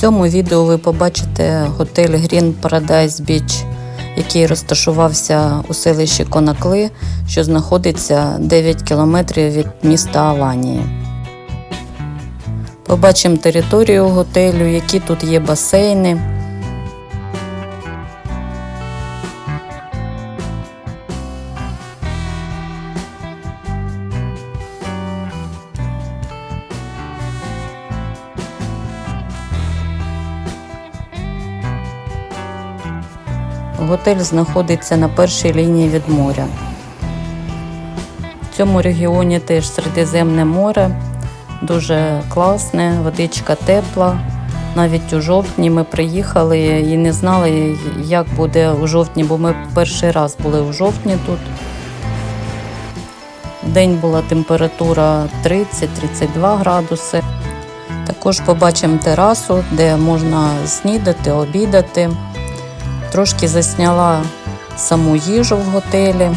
цьому відео ви побачите готель Green Paradise Beach, який розташувався у селищі Конакли, що знаходиться 9 кілометрів від міста Аланії. Побачимо територію готелю, які тут є басейни. Готель знаходиться на першій лінії від моря. В цьому регіоні теж Середземне море, дуже класне, водичка тепла. Навіть у жовтні ми приїхали і не знали, як буде у жовтні, бо ми перший раз були у жовтні тут. День була температура 30-32 градуси. Також побачимо терасу, де можна снідати, обідати. Трошки засняла саму їжу в готелі.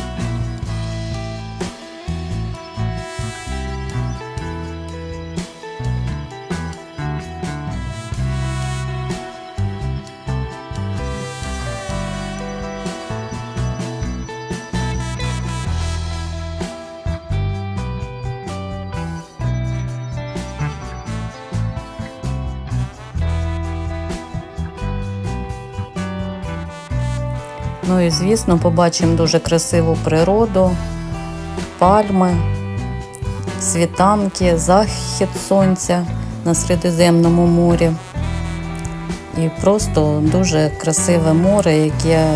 Ну і звісно, побачимо дуже красиву природу, пальми, світанки, захід сонця на Середземному морі. І просто дуже красиве море, яке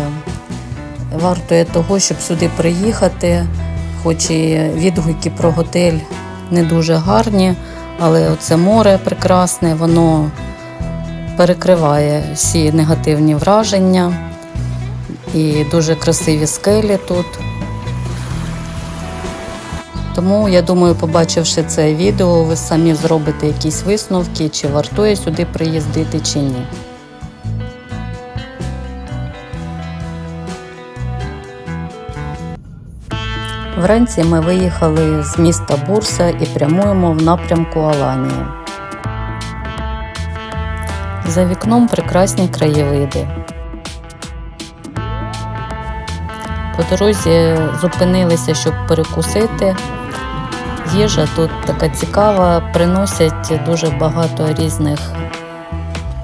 вартує того, щоб сюди приїхати. Хоч і відгуки про готель не дуже гарні, але оце море прекрасне, воно перекриває всі негативні враження і дуже красиві скелі тут. Тому я думаю, побачивши це відео, ви самі зробите якісь висновки, чи вартує сюди приїздити, чи ні. Вранці ми виїхали з міста Бурса і прямуємо в напрямку Аланії. За вікном прекрасні краєвиди. По дорозі зупинилися, щоб перекусити. Їжа тут така цікава, приносять дуже багато різних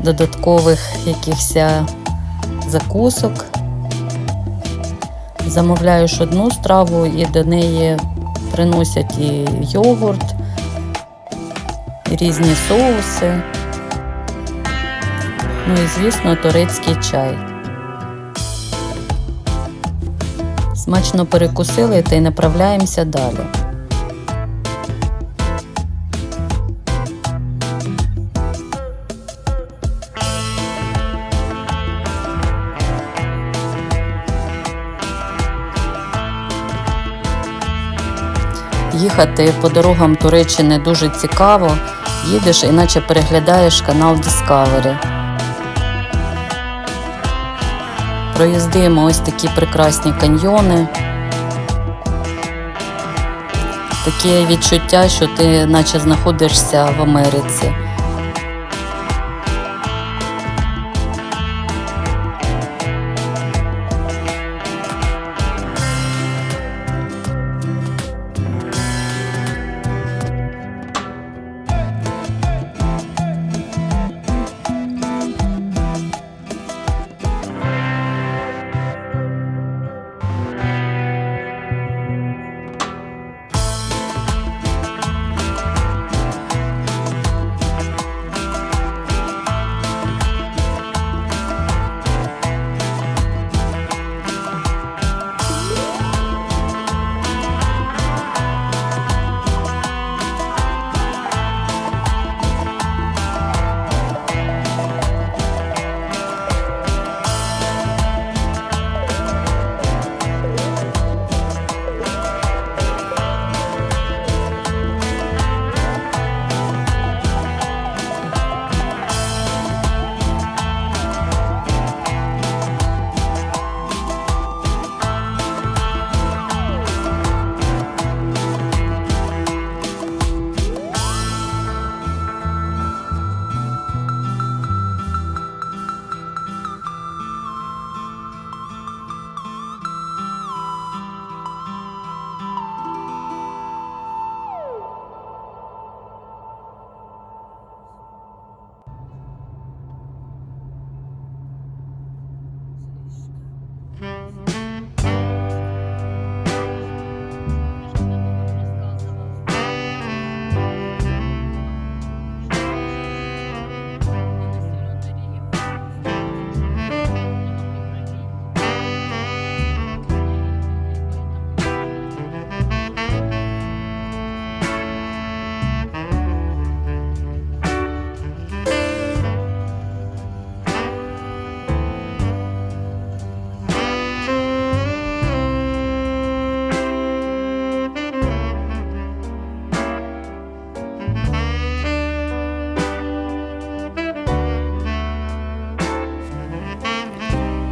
додаткових якихось закусок. Замовляєш одну страву і до неї приносять і йогурт, і різні соуси. Ну і, звісно, турецький чай. Смачно перекусили та й направляємося далі. Їхати по дорогам Туреччини дуже цікаво. Їдеш, іначе переглядаєш канал Discovery. Проїздимо ось такі прекрасні каньйони. Таке відчуття, що ти наче знаходишся в Америці.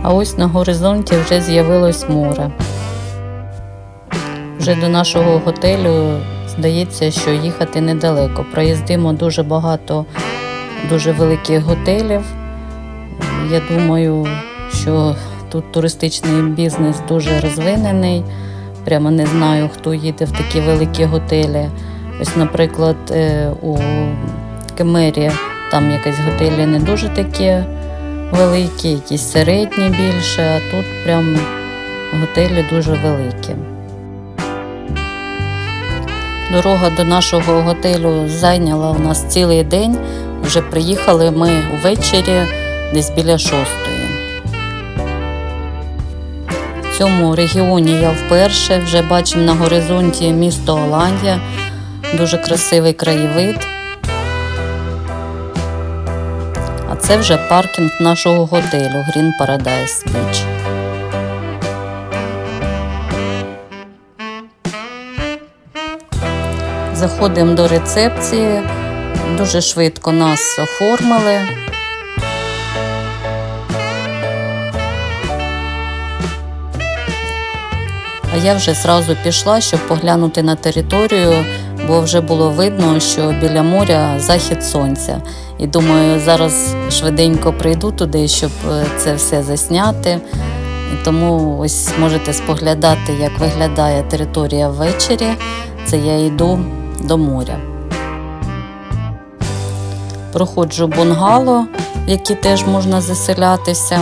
А ось на горизонті вже з'явилось море. Вже до нашого готелю здається, що їхати недалеко. Проїздимо дуже багато дуже великих готелів. Я думаю, що тут туристичний бізнес дуже розвинений. Прямо не знаю, хто їде в такі великі готелі. Ось, наприклад, е, у Кемері там якісь готелі не дуже такі великі, якісь середні більше, а тут прям готелі дуже великі. Дорога до нашого готелю зайняла у нас цілий день. Вже приїхали ми ввечері десь біля шостої. В цьому регіоні я вперше вже бачимо на горизонті місто Оландія. Дуже красивий краєвид. Це вже паркінг нашого готелю Green Paradise Beach. Заходимо до рецепції. Дуже швидко нас оформили. Я вже зразу пішла, щоб поглянути на територію, бо вже було видно, що біля моря захід сонця. І думаю, зараз швиденько прийду туди, щоб е, це все засняти. Тому ось можете споглядати, як виглядає територія ввечері. Це я йду до моря. Проходжу бунгало, в які теж можна заселятися.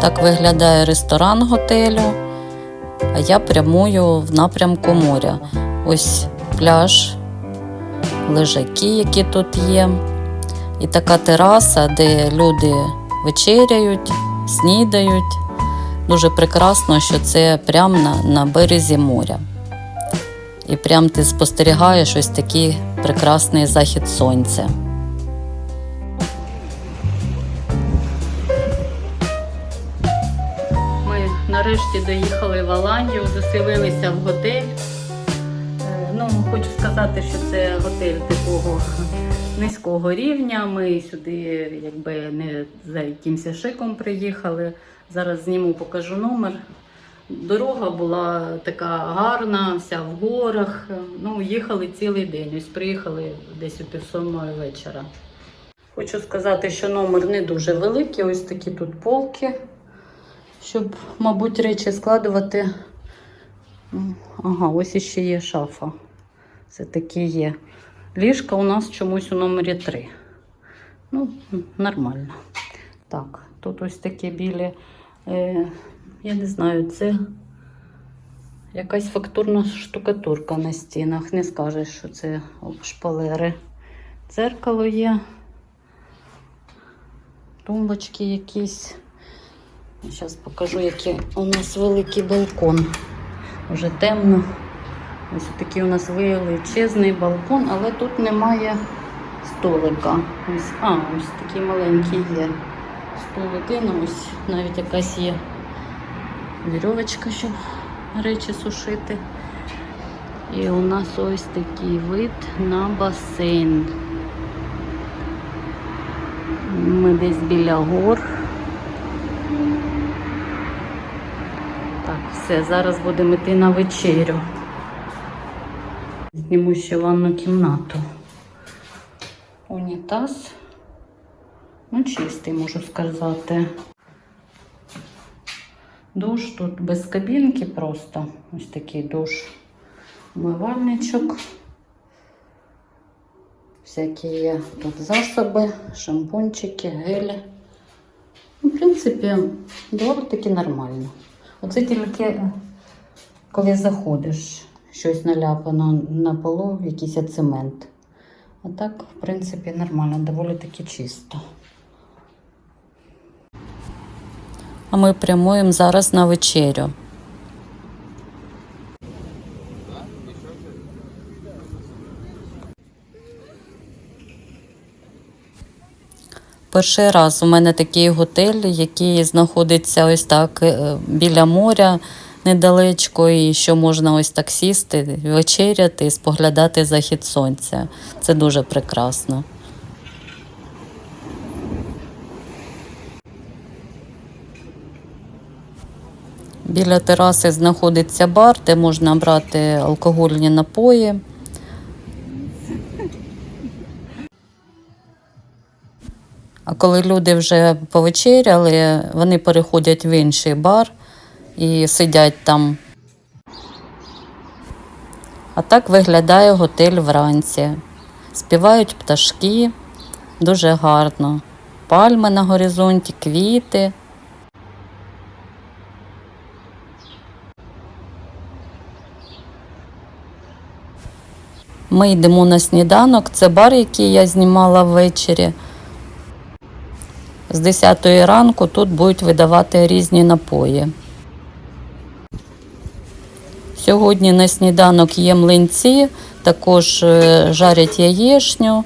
Так виглядає ресторан готелю, а я прямую в напрямку моря. Ось пляж, лежаки, які тут є, і така тераса, де люди вечеряють, снідають. Дуже прекрасно, що це прямо на, на березі моря. І прям ти спостерігаєш ось такий прекрасний захід сонця. Нарешті доїхали в Аландію, заселилися в готель. Е, Ну, хочу сказати, що це готель такого низького рівня. Ми сюди якби не за якимось шиком приїхали. Зараз зніму, покажу номер. Дорога була така гарна, вся в горах. Ну, їхали цілий день. Ось приїхали десь о півсомої вечора. Хочу сказати, що номер не дуже великий. Ось такі тут полки, щоб, мабуть, речі складувати. Ага, ось іще є шафа. Це такі є. Ліжка у нас чомусь у номері 3. Ну, нормально. Так, тут ось такі білі. Е, я не знаю, це якась фактурна штукатурка на стінах. Не скажеш, що це шпалери. Дзеркало є, тумбочки якісь. Зараз покажу, який у нас великий балкон. Вже темно. Ось такий у нас величезний балкон, але тут немає столика. Ось, а, ось такий маленький є столики. Ну, ось навіть якась є вірьовочка, щоб речі сушити. І у нас ось такий вид на басейн. Ми десь біля гор. Так, все, зараз будемо йти на вечерю. Зніму ще ванну кімнату. Унітаз. Ну, чистий, можу сказати. Душ тут без кабінки просто. Ось такий душ. Умивальничок. Всякі є тут засоби, шампунчики, гелі. Ну, в принципі, доволі таки нормально. Оце тільки коли заходиш, щось наляпано на полу, якийсь цемент. А так, в принципі, нормально, доволі таки чисто. А ми прямуємо зараз на вечерю. перший раз у мене такий готель, який знаходиться ось так е, біля моря недалечко, і що можна ось так сісти, вечеряти і споглядати захід сонця. Це дуже прекрасно. Біля тераси знаходиться бар, де можна брати алкогольні напої. Коли люди вже повечеряли, вони переходять в інший бар і сидять там. А так виглядає готель вранці. Співають пташки, дуже гарно. Пальми на горизонті, квіти. Ми йдемо на сніданок. Це бар, який я знімала ввечері. З 10 ранку тут будуть видавати різні напої. Сьогодні на сніданок є млинці, також е, жарять яєшню.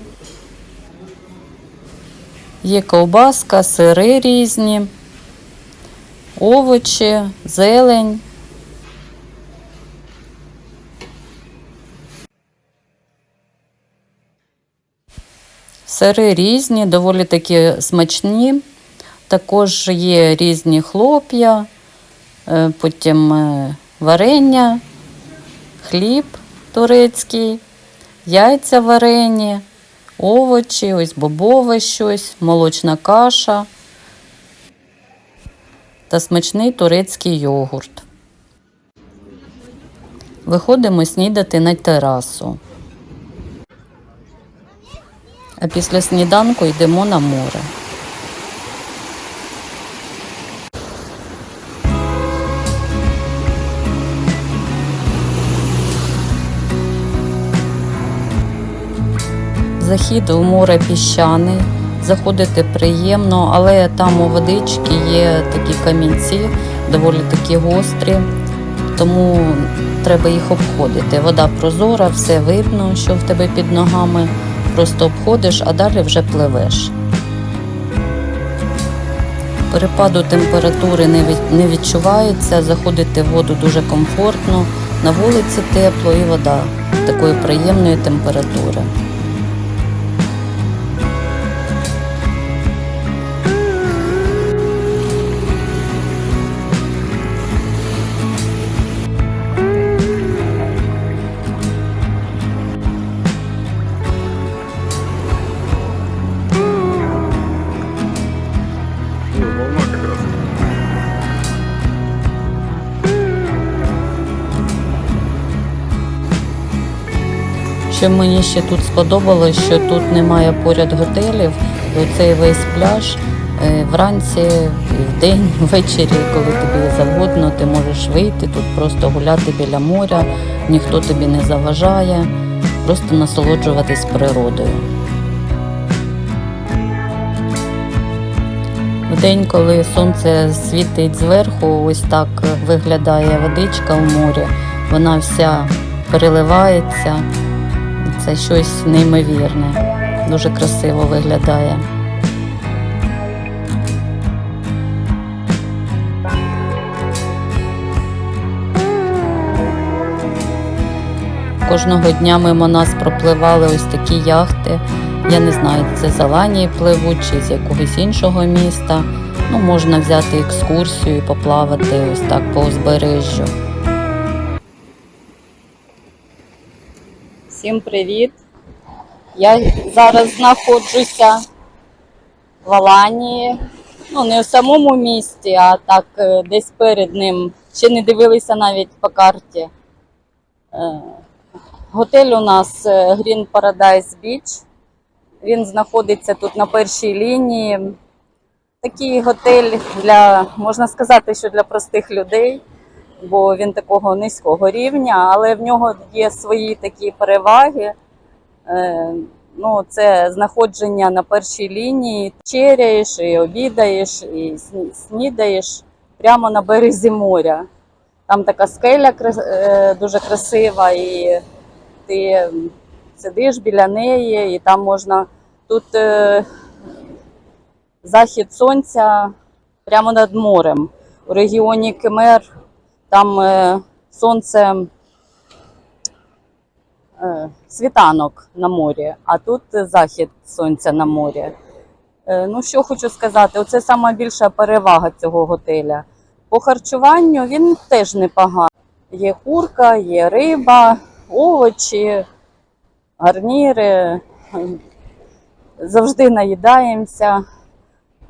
Є ковбаска, сири різні, овочі, зелень. Сири різні, доволі таки смачні. Також є різні хлоп'я, е, потім е, варення, хліб турецький, яйця варені, овочі, ось бобове щось, молочна каша та смачний турецький йогурт. Виходимо снідати на терасу. А після сніданку йдемо на море. Захід у море піщаний, заходити приємно, але там у водички є такі камінці, доволі такі гострі, тому треба їх обходити. Вода прозора, все видно, що в тебе під ногами. Просто обходиш, а далі вже пливеш. Перепаду температури не відчувається, заходити в воду дуже комфортно, на вулиці тепло і вода такої приємної температури. Що мені ще тут сподобалось, що тут немає поряд готелів, і оцей весь пляж е, вранці, і вдень, ввечері, коли тобі завгодно, ти можеш вийти тут, просто гуляти біля моря, ніхто тобі не заважає, просто насолоджуватись природою. Вдень, коли сонце світить зверху, ось так виглядає водичка у морі. Вона вся переливається. Це щось неймовірне. Дуже красиво виглядає. Кожного дня мимо нас пропливали ось такі яхти. Я не знаю, це з Аланії пливуть чи з якогось іншого міста. Ну, можна взяти екскурсію і поплавати ось так по узбережжю. Всім привіт! Я зараз знаходжуся в Аланії. Ну, не в самому місті, а так е, десь перед ним. Ще не дивилися навіть по карті. Е, Готель у нас е, Green Paradise Beach. Він знаходиться тут на першій лінії. Такий готель для, можна сказати, що для простих людей, бо він такого низького рівня, але в нього є свої такі переваги. Е, ну, це знаходження на першій лінії. Черяєш, і обідаєш, і снідаєш прямо на березі моря. Там така скеля е, дуже красива, і ти сидиш біля неї, і там можна тут е, захід сонця прямо над морем. У регіоні Кемер там е, сонце е, світанок на морі, а тут захід сонця на морі. Е, Ну, що хочу сказати, оце сама більша перевага цього готеля. По харчуванню він теж непоганий. Є курка, є риба, овочі, гарніри. Завжди наїдаємося.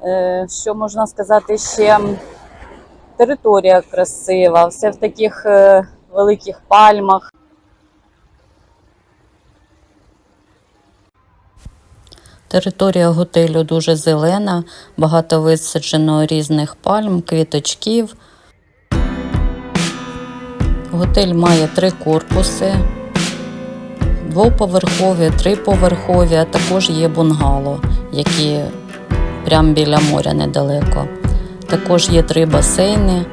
Е, Що можна сказати ще? Територія красива, все в таких е, великих пальмах. Територія готелю дуже зелена, багато висаджено різних пальм, квіточків. Готель має три корпуси, двоповерхові, триповерхові, а також є бунгало, які прямо біля моря недалеко. Також є три басейни.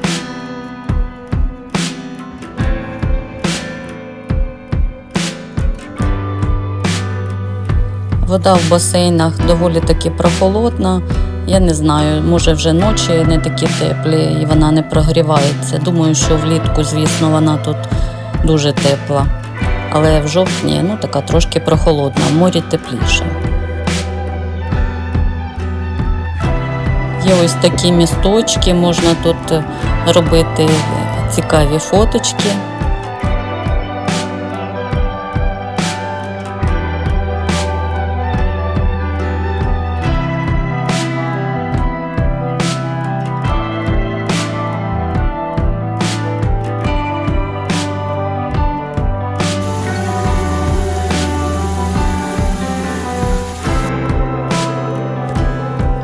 Вода в басейнах доволі таки прохолодна. Я не знаю, може вже ночі не такі теплі і вона не прогрівається. Думаю, що влітку, звісно, вона тут дуже тепла. Але в жовтні ну, така трошки прохолодна, в морі тепліше. Є ось такі місточки, можна тут е, робити цікаві фоточки.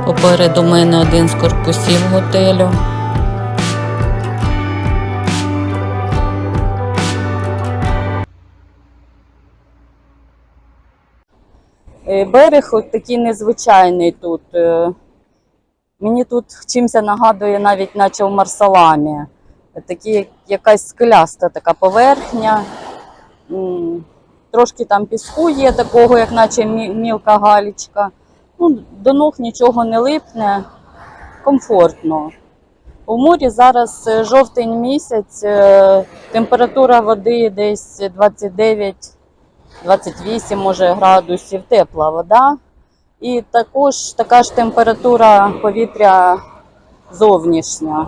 Попереду мене один з корпусів готелю. Е, Берег от такий незвичайний тут. Е, Мені тут чимся нагадує навіть наче в Марсаламі. Такі, якась скеляста така поверхня. Трошки там піску є такого, як наче мілка галічка. Ну, до ног нічого не липне, комфортно. У морі зараз е, жовтень місяць, е, температура води десь 29-28 може градусів, тепла вода. І також така ж температура повітря зовнішня.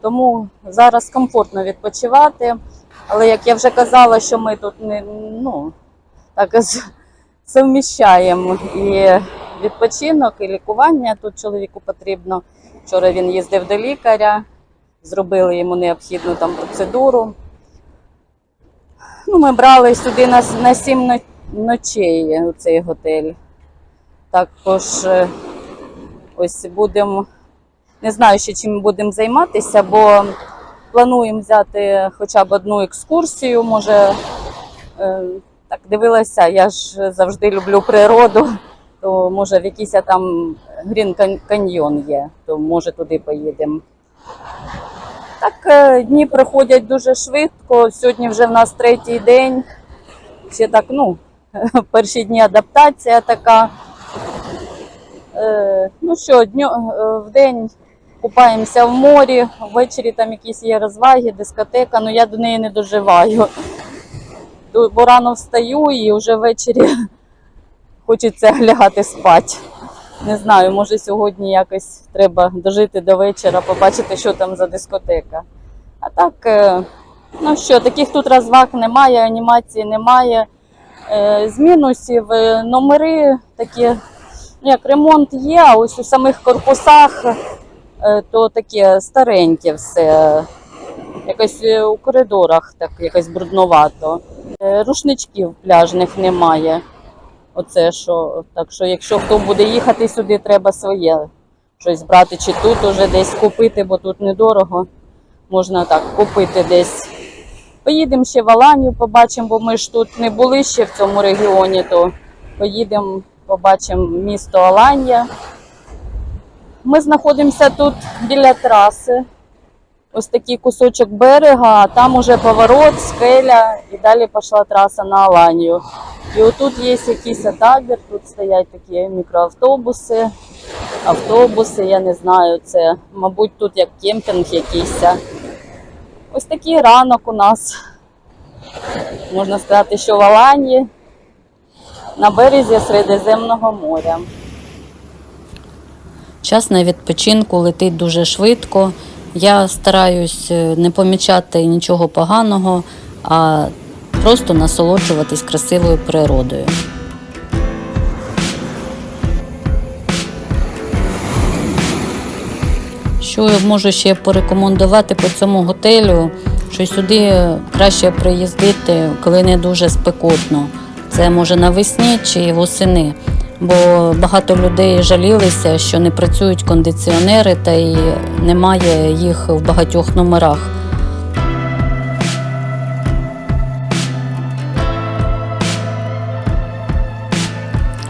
Тому зараз комфортно відпочивати. Але як я вже казала, що ми тут не ну, так совміщаємо і відпочинок, і лікування. Тут чоловіку потрібно. Вчора він їздив до лікаря, зробили йому необхідну там процедуру. Ну, ми брали сюди на, на сім ночей у цей готель. Також е, ось будемо, не знаю ще чим будемо займатися, бо плануємо взяти хоча б одну екскурсію. Може, е, так дивилася, я ж завжди люблю природу, то може в якийсь там Грін каньйон є, то може туди поїдемо. Так, е, дні проходять дуже швидко. Сьогодні вже в нас третій день. Ще так, ну, перші дні адаптація така. Е, ну що, е, в день купаємося в морі, ввечері там якісь є розваги, дискотека, але я до неї не доживаю. Бо рано встаю і вже ввечері хочеться лягати спати. Не знаю, може сьогодні якось треба дожити до вечора, побачити, що там за дискотека. А так, е, ну що, таких тут розваг немає, анімації немає. Е, З мінусів е, номери такі, як ремонт є, а ось у самих корпусах то таке стареньке все. Якось у коридорах так якось брудновато. Рушничків пляжних немає. Оце що. Так що, якщо хто буде їхати сюди, треба своє щось брати, чи тут уже десь купити, бо тут недорого. Можна так купити десь. Поїдемо ще в Аланію, побачимо, бо ми ж тут не були ще в цьому регіоні, то поїдемо, побачимо місто Аланія. Ми знаходимося тут біля траси. Ось такий кусочок берега, а там уже поворот, скеля, і далі пішла траса на Аланію. І отут є якийсь табір, тут стоять такі мікроавтобуси, автобуси, я не знаю, це, мабуть, тут як кемпінг якийсь. Ось такий ранок у нас. Можна сказати, що в Аланії на березі Середземного моря. Час на відпочинку летить дуже швидко. Я стараюсь е, не помічати нічого поганого, а просто насолоджуватись красивою природою. Що я можу ще порекомендувати по цьому готелю, що сюди краще приїздити, коли не дуже спекотно. Це може навесні чи восени. Бо багато людей жалілися, що не працюють кондиціонери та й немає їх в багатьох номерах.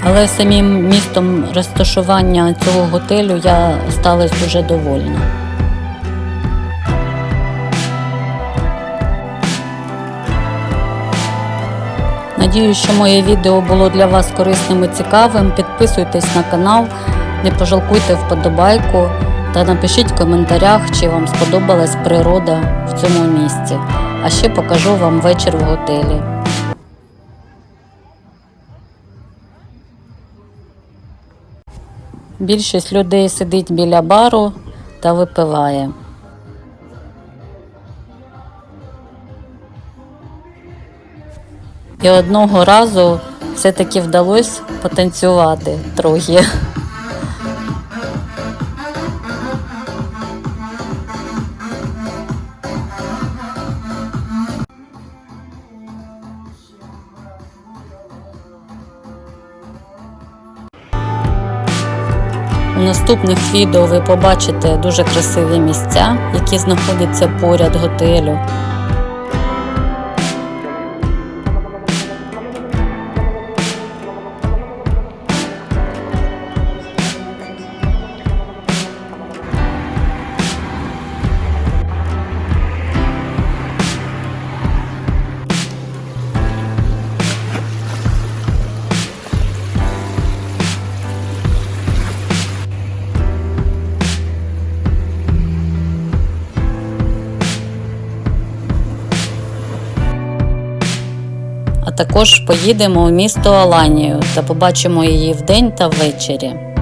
Але самим містом розташування цього готелю я сталася дуже довольна. Надію, що моє відео було для вас корисним і цікавим. Підписуйтесь на канал, не пожалкуйте вподобайку та напишіть в коментарях, чи вам сподобалась природа в цьому місці. А ще покажу вам вечір в готелі. Більшість людей сидить біля бару та випиває. І одного разу все-таки вдалося потанцювати трохи. У наступних відео ви побачите дуже красиві місця, які знаходяться поряд готелю. Також поїдемо у місто Аланію та побачимо її вдень та ввечері.